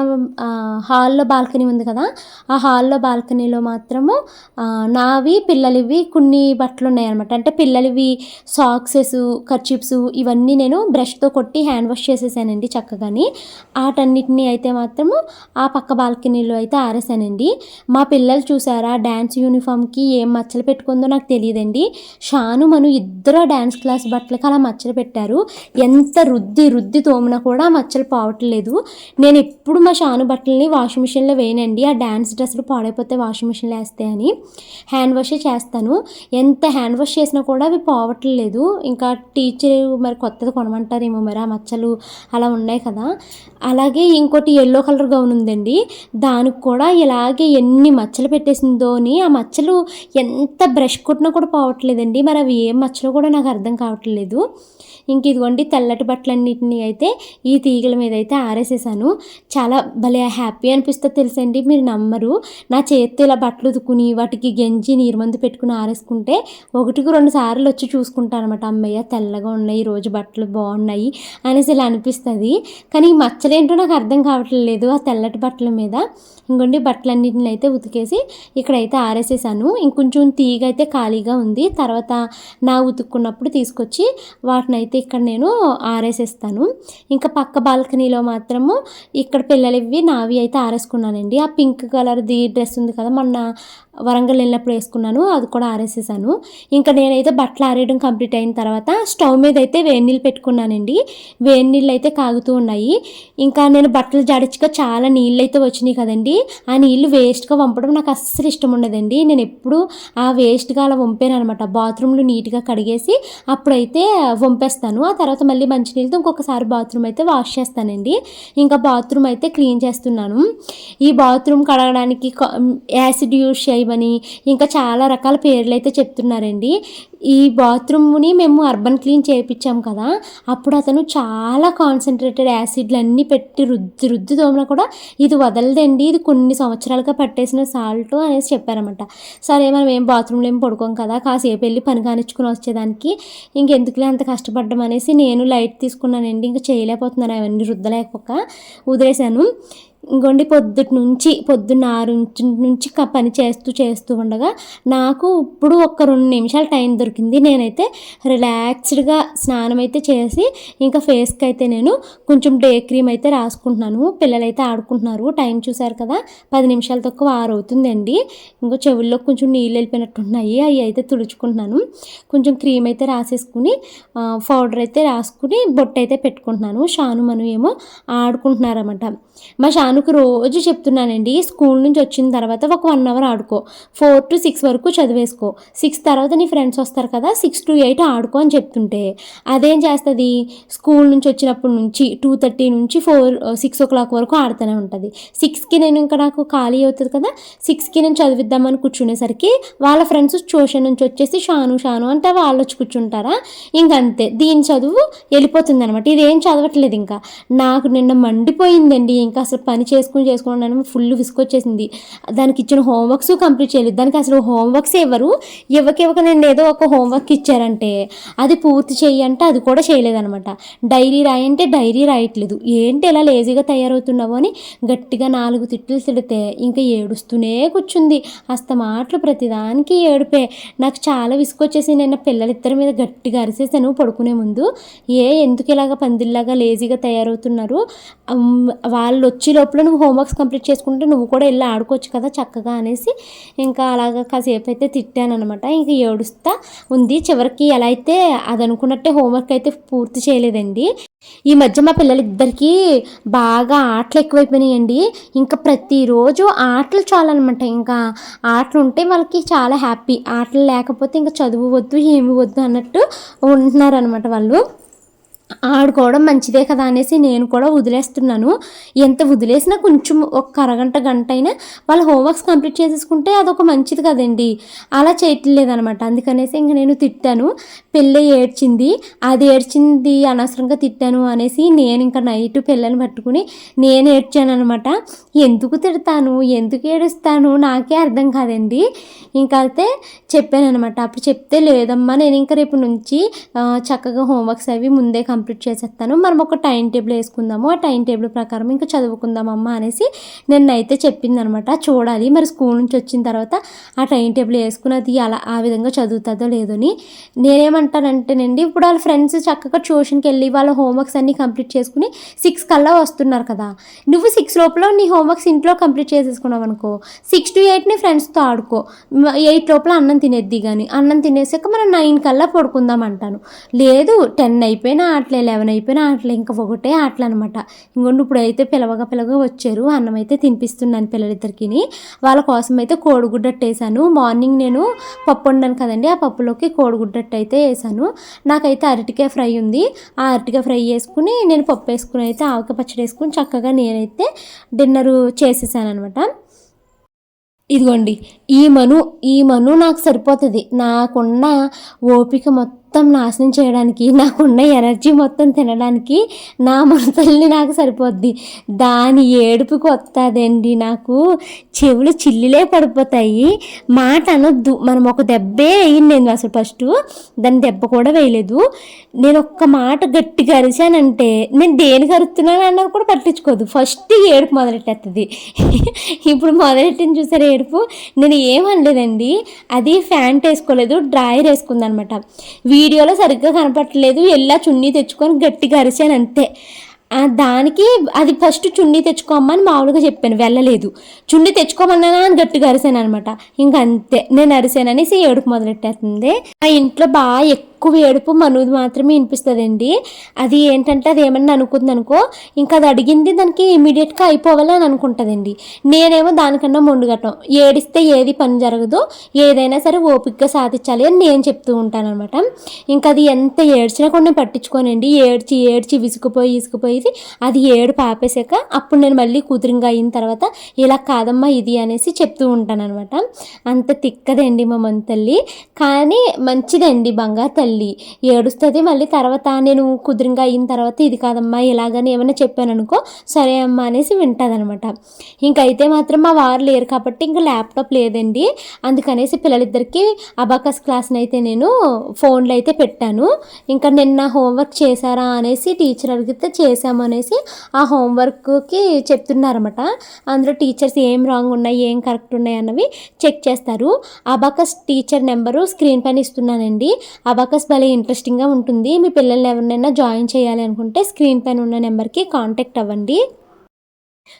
హాల్లో బాల్కనీ ఉంది కదా ఆ హాల్లో బాల్కనీలో మాత్రము నావి పిల్లలివి కొన్ని బట్టలు ఉన్నాయన్నమాట. అంటే పిల్లలివి సాక్సెస్ కర్చిప్స్ ఇవన్నీ నేను బ్రష్తో కొట్టి హ్యాండ్ వాష్ చేసేసానండి చక్కగాని. వాటన్నిటిని అయితే మాత్రము ఆ పక్క బాల్కనీలో అయితే ఆరేసానండి. మా పిల్లలు చూసారా డ్యాన్స్ యూనిఫామ్కి ఏం మచ్చలు పెట్టుకుందో నాకు తెలియదండి. షాను మను ఇద్దరు డ్యాన్స్ క్లాస్ బట్టలకి అలా మచ్చలు పెట్టారు. ఎంత రుద్ది రుద్ది తోమినా కూడా మచ్చలు పోవట్లేదు. నేను ఎప్పుడు మా షాను బట్టలని వాషింగ్ మిషన్లో వేయనండి. ఆ డ్యాన్స్ డ్రెస్సులు పాడైపోతే వాషింగ్ మిషన్లో అని. హ్యాండ్ వాషే చేస్తాను. ఎంత హ్యాండ్ వాష్ చేసినా కూడా అవి పోవట్లేదు. ఇంకా టీచర్ మరి కొత్తది కొనమంటారేమో మరి. ఆ మచ్చలు అలా ఉన్నాయి కదా. అలాగే ఇంకోటి ఎల్లో కలర్ గౌన్ ఉందండి. దానికి కూడా ఇలాగే ఎన్ని మచ్చలు పెట్టేసిందో అని. ఆ మచ్చలు ఎంత బ్రష్ కొట్టినా కూడా పోవట్లేదండి. మరి అవి ఏం మచ్చలు కూడా నాకు అర్థం కావట్లేదు. ఇంక ఇదిగోండి తెల్లటి బట్టలన్నిటిని అయితే ఈ తీగల మీద అయితే ఆరే ఆరేసేసాను. చాలా భలే హ్యాపీ అనిపిస్తుంది తెలుసండి. మీరు నమ్మరు. నా చేతితో ఇలా బట్టలు ఉతుకుని వాటికి గెంజి నీరు మందు పెట్టుకుని ఆరేసుకుంటే ఒకటికి రెండు సార్లు వచ్చి చూసుకుంటాను అనమాట అమ్మయ్య తెల్లగా ఉన్నాయి రోజు బట్టలు బాగున్నాయి అనేసి ఇలా అనిపిస్తుంది. కానీ ఈ మచ్చలేంటో నాకు అర్థం కావట్లేదు. ఆ తెల్లటి బట్టల మీద. ఇంకోండి బట్టలన్నిటిని అయితే ఉతికేసి ఇక్కడైతే ఆరేసేసాను. ఇంకొంచెం తీగ అయితే ఖాళీగా ఉంది. తర్వాత నా ఉతుక్కున్నప్పుడు తీసుకొచ్చి వాటిని అయితే ఇక్కడ నేను ఆరేసేస్తాను. ఇంకా పక్క బాల్కనీలో మాత్రం మాత్రము ఇక్కడ పిల్లలవి నావి అయితే ఆరేసుకున్నానండి. ఆ పింక్ కలర్ది డ్రెస్ ఉంది కదా మొన్న వరంగల్ వెళ్ళినప్పుడు వేసుకున్నాను అది కూడా ఆరేసేసాను. ఇంకా నేనైతే బట్టలు ఆరేయడం కంప్లీట్ అయిన తర్వాత స్టవ్ మీద అయితే వేడి నీళ్ళు పెట్టుకున్నానండి. వేడి నీళ్ళు అయితే కాగుతూ ఉన్నాయి. ఇంకా నేను బట్టలు జాడించగా చాలా నీళ్ళు అయితే వచ్చినాయి కదండి. ఆ నీళ్ళు వేస్ట్గా వంపడం నాకు అస్సలు ఇష్టం ఉండదండి. నేను ఎప్పుడు ఆ వేస్ట్గా అలా వంపాను అనమాట. బాత్రూమ్లు నీట్గా కడిగేసి అప్పుడైతే వంపేస్తాను. ఆ తర్వాత మళ్ళీ మంచినీళ్ళతో ఇంకొకసారి బాత్రూమ్ అయితే వాష్ చేస్తానండి. ఇంకా బాత్రూమ్ అయితే క్లీన్ చేస్తున్నాను. ఈ బాత్రూమ్ కడగడానికి యాసిడ్ యూస్ చేయమని ఇంకా చాలా రకాల పేర్లు అయితే చెప్తున్నారండి. ఈ బాత్రూమ్ని మేము అర్బన్ క్లీన్ చేయించాం కదా అప్పుడు అతను చాలా కాన్సన్ట్రేటెడ్ యాసిడ్లు అన్నీ పెట్టి రుద్ది రుద్ది తోమినా కూడా ఇది వదలదండి ఇది కొన్ని సంవత్సరాలుగా పట్టేసిన సాల్ట్ అనేసి చెప్పారన్నమాట. సరే మనం ఏం బాత్రూంలో ఏం పడుకోం కదా కాసేపు వెళ్ళి పని కానిచ్చుకుని వచ్చేదానికి ఇంకెందుకులే అంత కష్టపడ్డం అనేసి నేను లైట్ తీసుకున్నానండి ఇంకా చేయలేకపోతున్నాను అవన్నీ రుద్దలేకపోక వదిలేశాను. ఇంకోండి పొద్దుటి నుంచి పొద్దున్న ఆరు నుంచి నుంచి పని చేస్తూ చేస్తూ ఉండగా నాకు ఇప్పుడు ఒక రెండు నిమిషాలు టైం దొరికింది. నేనైతే రిలాక్స్డ్గా స్నానం అయితే చేసి ఇంకా ఫేస్కి అయితే నేను కొంచెం డే క్రీమ్ అయితే రాసుకుంటున్నాను. పిల్లలైతే ఆడుకుంటున్నారు. టైం చూశారు కదా పది నిమిషాలు తక్కువ ఆరు అవుతుందండి ఇంకో చెవుల్లో కొంచెం నీళ్ళు వెళ్ళిపోయినట్టున్నాయి. అవి అయితే తుడుచుకుంటున్నాను. కొంచెం క్రీమ్ అయితే రాసేసుకుని పౌడర్ అయితే రాసుకుని బొట్టు అయితే పెట్టుకుంటున్నాను. షాను మను ఏమో ఆడుకుంటున్నారన్నమాట. మా షానుకు రోజు చెప్తున్నానండి స్కూల్ నుంచి వచ్చిన తర్వాత ఒక వన్ అవర్ ఆడుకో. ఫోర్ టు సిక్స్ వరకు చదివేసుకో. సిక్స్ తర్వాత నీ ఫ్రెండ్స్ వస్తారు కదా సిక్స్ టు ఎయిట్ ఆడుకో అని చెప్తుంటే అదేం చేస్తుంది? స్కూల్ నుంచి వచ్చినప్పటి నుంచి టూ థర్టీ నుంచి ఫోర్ సిక్స్ ఓ క్లాక్ వరకు ఆడుతూనే ఉంటుంది. సిక్స్కి నేను ఇంకా నాకు ఖాళీ అవుతుంది కదా సిక్స్కి నేను చదివిద్దామని కూర్చునేసరికి వాళ్ళ ఫ్రెండ్స్ ట్యూషన్ నుంచి వచ్చేసి షాను షాను అంటే వాళ్ళు వచ్చి కూర్చుంటారా? ఇంకంతే. దీని చదువు వెళ్ళిపోతుంది అనమాట ఇదేం చదవట్లేదు ఇంకా. నాకు నిన్న మండిపోయిందండి ఇంకా అసలు పని చేసుకుని చేసుకున్నాను ఫుల్ విసుకొచ్చేసింది దానికి ఇచ్చిన హోంవర్క్స్ కంప్లీట్ చేయలేదు. దానికి అసలు హోంవర్క్స్ ఎవరు? ఇవ్వకివ్వక నేను ఏదో ఒక హోంవర్క్ ఇచ్చారంటే అది పూర్తి చేయంటే అది కూడా చేయలేదనమాట డైరీ రాయంటే డైరీ రాయట్లేదు. ఏంటి ఇలా లేజీగా తయారవుతున్నావు అని గట్టిగా నాలుగు తిట్లు తిడితే ఇంకా ఏడుస్తూనే కూర్చుంది. అస్త మాటలు ప్రతిదానికి ఏడుపే. నాకు చాలా విసుకొచ్చేసి నేను పిల్లలిద్దరి మీద గట్టిగా అరిసేసాను పడుకునే ముందు. ఏ ఎందుకు ఇలాగ పందిల్లాగా లేజీగా తయారవుతున్నారు? వాళ్ళు వాళ్ళు వచ్చే లోపల నువ్వు హోంవర్క్స్ కంప్లీట్ చేసుకుంటే నువ్వు కూడా వెళ్ళి ఆడుకోవచ్చు కదా చక్కగా అనేసి ఇంకా అలాగ కాసేపు అయితే తిట్టాను అనమాట ఇంకా ఏడుస్తా ఉంది. చివరికి ఎలా అయితే అది అనుకున్నట్టే హోంవర్క్ అయితే పూర్తి చేయలేదండి. ఈ మధ్య మా పిల్లలిద్దరికీ బాగా ఆటలు ఎక్కువైపోయినాయండి. ఇంకా ప్రతిరోజు ఆటలు చాలన్నమాట. ఇంకా ఆటలు ఉంటే వాళ్ళకి చాలా హ్యాపీ. ఆటలు లేకపోతే ఇంకా చదువు వద్దు ఏమి వద్దు అన్నట్టు ఉంటున్నారనమాట వాళ్ళు. ఆడుకోవడం మంచిదే కదా అనేసి నేను కూడా వదిలేస్తున్నాను. ఎంత వదిలేసినా కొంచెం ఒక అరగంట గంట అయినా వాళ్ళ హోంవర్క్స్ కంప్లీట్ చేసేసుకుంటే అదొక మంచిది కదండి. అలా చేయట్లేదు అనమాట అందుకనేసి ఇంక నేను తిట్టాను. పిల్ల ఏడ్చింది. అది ఏడ్చింది అనవసరంగా తిట్టాను అనేసి నేను ఇంకా నైట్ పిల్లని పట్టుకుని నేను ఏడ్చాను అనమాట ఎందుకు తిడతాను? ఎందుకు ఏడుస్తాను? నాకే అర్థం కాదండి. ఇంకా అయితే చెప్పాను అనమాట అప్పుడు చెప్తే లేదమ్మా నేను ఇంకా రేపు నుంచి చక్కగా హోంవర్క్స్ అవి ముందే కంప్లీట్ చేసేస్తాను. మనం ఒక టైం టేబుల్ వేసుకుందాము. ఆ టైం టేబుల్ ప్రకారం ఇంకా చదువుకుందామమ్మా అనేసి నిన్నైతే అయితే చెప్పింది అనమాట చూడాలి మరి స్కూల్ నుంచి వచ్చిన తర్వాత ఆ టైం టేబుల్ వేసుకుని అది అలా ఆ విధంగా చదువుతుందో లేదో అని. ఏమంటారంటేనండి ఇప్పుడు వాళ్ళ ఫ్రెండ్స్ చక్కగా ట్యూషన్కి వెళ్ళి వాళ్ళ హోంవర్క్స్ అన్నీ కంప్లీట్ చేసుకుని సిక్స్ కల్లా వస్తున్నారు కదా. నువ్వు సిక్స్ లోపల నీ హోంవర్క్స్ ఇంట్లో కంప్లీట్ చేసేసుకున్నావు అనుకో సిక్స్ టు ఎయిట్ నీ ఫ్రెండ్స్తో ఆడుకో. ఎయిట్ లోపల అన్నం తినేద్ది కానీ అన్నం తినేసాక మనం నైన్ కల్లా పడుకుందాం అంటాను. లేదు టెన్ అయిపోయినా ఆటలే లెవెన్ అయిపోయినా ఆటలే ఇంకా ఒకటే ఆటలు అనమాట ఇంకొండి ఇప్పుడు అయితే పిలవగా పిలవగా వచ్చారు అన్నం అయితే తినిపిస్తున్నాను పిల్లలిద్దరికి వాళ్ళ కోసం అయితే కోడిగుడ్డట్టు మార్నింగ్ నేను పప్పు వండాను కదండి ఆ పప్పులోకి కోడిగుడ్డట్టు అయితే వేసాను. నాకైతే అరటికాయ ఫ్రై ఉంది. ఆ అరటికాయ ఫ్రై వేసుకుని నేను పప్పు వేసుకుని అయితే ఆవకాయ పచ్చడి వేసుకుని చక్కగా నేనైతే డిన్నరు చేసేసాను అనమాట ఇదిగోండి ఈ మను ఈ మను నాకు సరిపోతుంది. నాకున్న ఓపిక మొత్తం మొత్తం నాశనం చేయడానికి నాకున్న ఎనర్జీ మొత్తం తినడానికి నా మనసుల్ని నాకు సరిపోద్ది. దాని ఏడుపుకి వస్తుందండి నాకు. చెవులు చిల్లిలే పడిపోతాయి. మాట అనొద్దు. మనం ఒక దెబ్బే వేయండి నేను అసలు ఫస్ట్. దాని దెబ్బ కూడా వేయలేదు. నేను ఒక్క మాట గట్టిగా అరిచానంటే నేను దేనికి అరుస్తున్నాను అన్నది కూడా పట్టించుకోదు. ఫస్ట్ ఏడుపు మొదలెట్టేస్తుంది ఇప్పుడు మొదలెట్టిన చూసారు ఏడుపు? నేను ఏమనలేదండి. అది ఫ్యాంట్ వేసుకోలేదు డ్రాయర్ వేసుకుందనమాట. వీడియోలో సరిగ్గా కనపట్టలేదు ఎల్లా చున్నీ తెచ్చుకొని గట్టిగా అరిచాను అంతే. దానికి అది ఫస్ట్ చున్నీ తెచ్చుకోమని మామూలుగా చెప్పాను. వెళ్ళలేదు. చున్నీ తెచ్చుకోమన్నా అని గట్టిగా అరిసాను అనమాట ఇంకంతే నేను అరిసాననేసి ఏడుపు మొదలెట్టేస్తుంది. ఆ ఇంట్లో బాగా ఎక్కువ ఏడుపు మనది మాత్రమే వినిపిస్తుందండి. అది ఏంటంటే అది ఏమన్నా అనుకుంది అనుకో ఇంకా అది అడిగింది దానికి ఇమీడియట్గా అయిపోవాలి అని అనుకుంటుందండి. నేనేమో దానికన్నా మొండుగటం ఏడిస్తే ఏది పని జరగదు ఏదైనా సరే ఓపికగా సాధించాలి అని నేను చెప్తూ ఉంటాను అనమాట ఇంకా అది ఎంత ఏడ్చినా కూడా నేను పట్టించుకోనండి. ఏడ్చి ఏడ్చి విసుకుపోయి విసుకుపోయి అది ఏడు పాపేసాక అప్పుడు నేను మళ్ళీ కూతురింగా అయిన తర్వాత ఇలా కాదమ్మా ఇది అనేసి చెప్తూ ఉంటాను అనమాట అంత తిక్కదండి మా మన తల్లి కానీ మంచిదండి బంగారు తల్లి. ఏడుస్తుంది మళ్ళీ తర్వాత నేను కుదురుగా అయిన తర్వాత ఇది కాదమ్మా ఇలాగని ఏమైనా చెప్పాను అనుకో సరే అమ్మా అనేసి వింటుందనమాట. ఇంకైతే మాత్రం మా వారు లేరు కాబట్టి ఇంకా ల్యాప్టాప్ లేదండి. అందుకనేసి పిల్లలిద్దరికి అబాకస్ క్లాస్ని అయితే నేను ఫోన్లో అయితే పెట్టాను. ఇంకా నిన్న హోంవర్క్ చేశారా అనేసి టీచర్ అడిగితే చేశాము అనేసి ఆ హోంవర్క్కి చెప్తున్నారన్నమాట. అందులో టీచర్స్ ఏం రాంగ్ ఉన్నాయి ఏం కరెక్ట్ ఉన్నాయి అన్నవి చెక్ చేస్తారు. అబాకస్ టీచర్ నెంబరు స్క్రీన్ పైన ఇస్తున్నానండి. అబాకస్ భలే ఇంట్రెస్టింగ్గా ఉంటుంది. మీ పిల్లల్ని ఎవరినైనా జాయిన్ చేయాలి అనుకుంటే స్క్రీన్ పైన ఉన్న నెంబర్కి కాంటాక్ట్ అవ్వండి.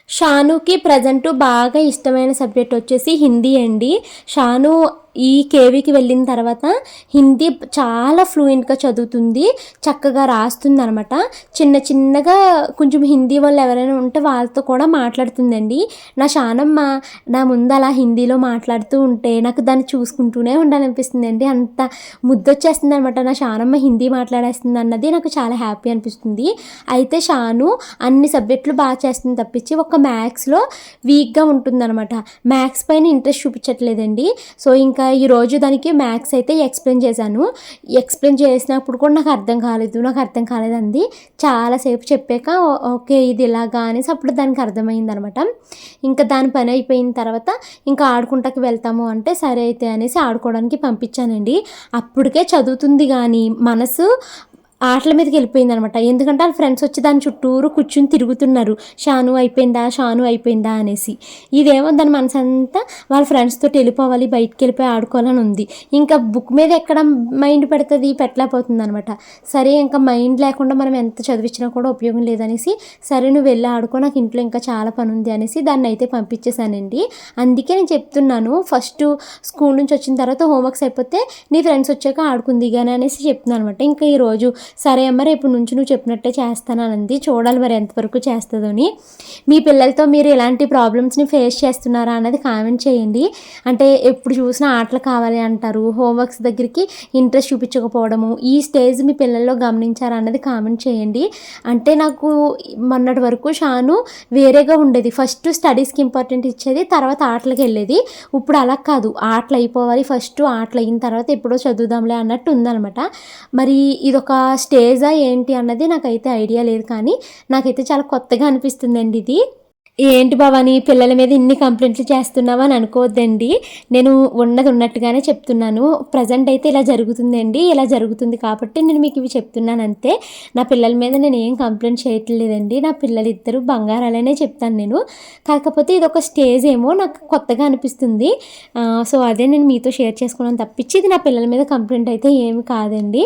షానుకి ప్రజెంట్ బాగా ఇష్టమైన సబ్జెక్ట్ వచ్చేసి హిందీ అండి. షాను ఈ కేవీకి వెళ్ళిన తర్వాత హిందీ చాలా ఫ్లూయెంట్గా చదువుతుంది చక్కగా రాస్తుంది అనమాట చిన్న చిన్నగా కొంచెం హిందీ వాళ్ళు ఎవరైనా ఉంటే వాళ్ళతో కూడా మాట్లాడుతుందండి. నా షానమ్మ నా ముందు అలా హిందీలో మాట్లాడుతూ ఉంటే నాకు దాన్ని చూసుకుంటూనే ఉండాలనిపిస్తుందండి. అంత ముద్దొచ్చేస్తుంది అనమాట నా షానమ్మ హిందీ మాట్లాడేస్తుంది అన్నది నాకు చాలా హ్యాపీ అనిపిస్తుంది. అయితే షాను అన్ని సబ్జెక్టులు బాగా చేస్తుంది తప్పించి ఒక మ్యాథ్స్లో వీక్గా ఉంటుందన్నమాట. మ్యాథ్స్ పైన ఇంట్రెస్ట్ చూపించట్లేదండి. సో ఇంకా ఈరోజు దానికి మ్యాథ్స్ అయితే ఎక్స్ప్లెయిన్ చేశాను. ఎక్స్ప్లెయిన్ చేసినప్పుడు కూడా నాకు అర్థం కాలేదు. నాకు అర్థం కాలేదండి చాలాసేపు చెప్పాక ఓకే ఇది ఇలాగా అనేసి అప్పుడు దానికి అర్థమైంది అనమాట ఇంకా దాని పని అయిపోయిన తర్వాత ఇంకా ఆడుకుంటాకి వెళ్తాము అంటే సరే అయితే అనేసి ఆడుకోవడానికి పంపించానండి. అప్పటికే చదువుతుంది కానీ మనసు ఆటల మీదకి వెళ్ళిపోయింది అనమాట ఎందుకంటే వాళ్ళ ఫ్రెండ్స్ వచ్చి దాని చుట్టూరు కూర్చుని తిరుగుతున్నారు. షాను అయిపోయిందా? షాను అయిపోయిందా? అనేసి. ఇదేమో దాని మనసు అంతా వాళ్ళ ఫ్రెండ్స్తో వెళ్ళిపోవాలి బయటికి వెళ్ళిపోయి ఆడుకోవాలని ఉంది. ఇంకా బుక్ మీద ఎక్కడ మైండ్ పెడుతుంది? పెట్టలేకపోతుంది అనమాట సరే ఇంకా మైండ్ లేకుండా మనం ఎంత చదివించినా కూడా ఉపయోగం లేదనేసి సరే నువ్వు వెళ్ళి ఆడుకో నాకు ఇంట్లో ఇంకా చాలా పని ఉంది అనేసి దాన్ని అయితే పంపించేశానండి. అందుకే నేను చెప్తున్నాను ఫస్ట్ స్కూల్ నుంచి వచ్చిన తర్వాత హోంవర్క్స్ అయిపోతే నీ ఫ్రెండ్స్ వచ్చాక ఆడుకుంది కానీ అనేసి చెప్తున్నాను అనమాట. ఇంకా ఈరోజు సరే అమ్మ రేపు నుంచి నువ్వు చెప్పినట్టే చేస్తానంది చూడాలి మరి ఎంతవరకు చేస్తుందని. మీ పిల్లలతో మీరు ఎలాంటి ప్రాబ్లమ్స్ని ఫేస్ చేస్తున్నారా అన్నది కామెంట్ చేయండి. అంటే ఎప్పుడు చూసినా ఆటలు కావాలి అంటారు. హోంవర్క్స్ దగ్గరికి ఇంట్రెస్ట్ చూపించకపోవడము ఈ స్టేజ్ మీ పిల్లల్లో గమనించారా అన్నది కామెంట్ చేయండి. అంటే నాకు మొన్నటి వరకు షాను వేరేగా ఉండేది. ఫస్ట్ స్టడీస్కి ఇంపార్టెంట్ ఇచ్చేది తర్వాత ఆటలకు వెళ్ళేది. ఇప్పుడు అలా కాదు. ఆటలు అయిపోవాలి. ఫస్ట్ ఆటలు అయిన తర్వాత ఎప్పుడో చదువుదాంలే అన్నట్టు ఉందనమాట మరి ఇదొక స్టేజా ఏంటి అన్నది నాకైతే ఐడియా లేదు కానీ నాకైతే చాలా కొత్తగా అనిపిస్తుందండి ఇది. ఏంటి భవాని పిల్లల మీద ఇన్ని కంప్లైంట్లు చేస్తున్నావా అని అనుకోవద్దండి. నేను ఉన్నది ఉన్నట్టుగానే చెప్తున్నాను. ప్రజెంట్ అయితే ఇలా జరుగుతుందండి. ఇలా జరుగుతుంది కాబట్టి నేను మీకు ఇవి చెప్తున్నాను అంతే. నా పిల్లల మీద నేను ఏం కంప్లైంట్ చేయట్లేదండి. నా పిల్లలు ఇద్దరు బంగారాలనే చెప్తాను నేను. కాకపోతే ఇది ఒక స్టేజ్ ఏమో నాకు కొత్తగా అనిపిస్తుంది. సో అదే నేను మీతో షేర్ చేసుకున్నాను తప్పించి ఇది నా పిల్లల మీద కంప్లైంట్ అయితే ఏమి కాదండి.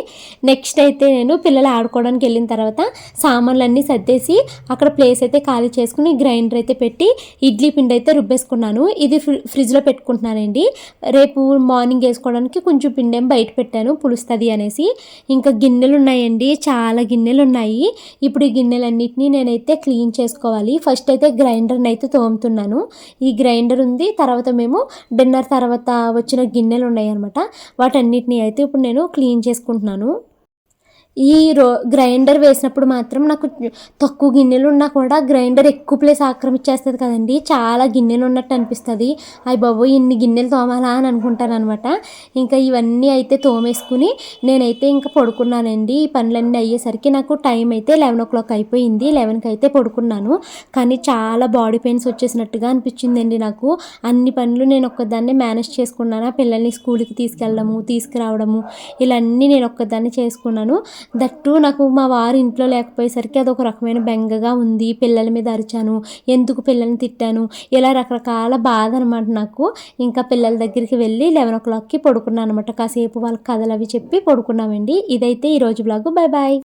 నెక్స్ట్ అయితే నేను పిల్లలు ఆడుకోవడానికి వెళ్ళిన తర్వాత సామాన్లన్నీ సర్దేసి అక్కడ ప్లేస్ అయితే ఖాళీ చేసుకుని గ్రైండర్ అయితే పెట్టి ఇడ్లీ పిండి అయితే రుబ్బేసుకున్నాను. ఇది ఫ్రి ఫ్రిడ్జ్లో పెట్టుకుంటున్నానండి. రేపు మార్నింగ్ వేసుకోవడానికి కొంచెం పిండి ఏం బయట పెట్టాను పులుస్తుంది అనేసి. ఇంకా గిన్నెలు ఉన్నాయండి చాలా గిన్నెలు ఉన్నాయి ఇప్పుడు ఈ గిన్నెలన్నింటినీ నేనైతే క్లీన్ చేసుకోవాలి. ఫస్ట్ అయితే గ్రైండర్ని అయితే తోముతున్నాను. ఈ గ్రైండర్ ఉంది తర్వాత మేము డిన్నర్ తర్వాత వచ్చిన గిన్నెలు ఉన్నాయి అనమాట వాటన్నిటిని అయితే ఇప్పుడు నేను క్లీన్ చేసుకుంటున్నాను. ఈ రో గ్రైండర్ వేసినప్పుడు మాత్రం నాకు తక్కువ గిన్నెలు ఉన్నా కూడా గ్రైండర్ ఎక్కువ ప్లేస్ ఆక్రమించేస్తుంది కదండి. చాలా గిన్నెలు ఉన్నట్టు అనిపిస్తుంది. అయ్యి బాబోయ్ ఇన్ని గిన్నెలు తోమాలా అని అనుకుంటాను అనమాట ఇంకా ఇవన్నీ అయితే తోమేసుకుని నేనైతే ఇంకా పడుకున్నానండి. ఈ పనులన్నీ అయ్యేసరికి నాకు టైం అయితే లెవెన్ ఓ క్లాక్ అయిపోయింది లెవెన్కి అయితే పడుకున్నాను. కానీ చాలా బాడీ పెయిన్స్ వచ్చేసినట్టుగా అనిపించిందండి నాకు. అన్ని పనులు నేను ఒక్కదాన్నే మేనేజ్ చేసుకున్నాను? ఆ పిల్లల్ని స్కూల్కి తీసుకెళ్ళడము తీసుకురావడము ఇలా అన్నీ నేను ఒక్కదాన్ని చేసుకున్నాను. దట్టు నాకు మా వారు ఇంట్లో లేకపోయేసరికి అదొక రకమైన బెంగగా ఉంది. పిల్లల మీద అరిచాను. ఎందుకు పిల్లల్ని తిట్టాను? ఇలా రకరకాల బాధ అనమాట నాకు. ఇంకా పిల్లల దగ్గరికి వెళ్ళి లెవెన్ ఓ క్లాక్కి పడుకున్నాను అనమాట కాసేపు వాళ్ళకి కథలు అవి చెప్పి పడుకున్నామండి. ఇదైతే ఈరోజు బ్లాగ్ బాయ్ బాయ్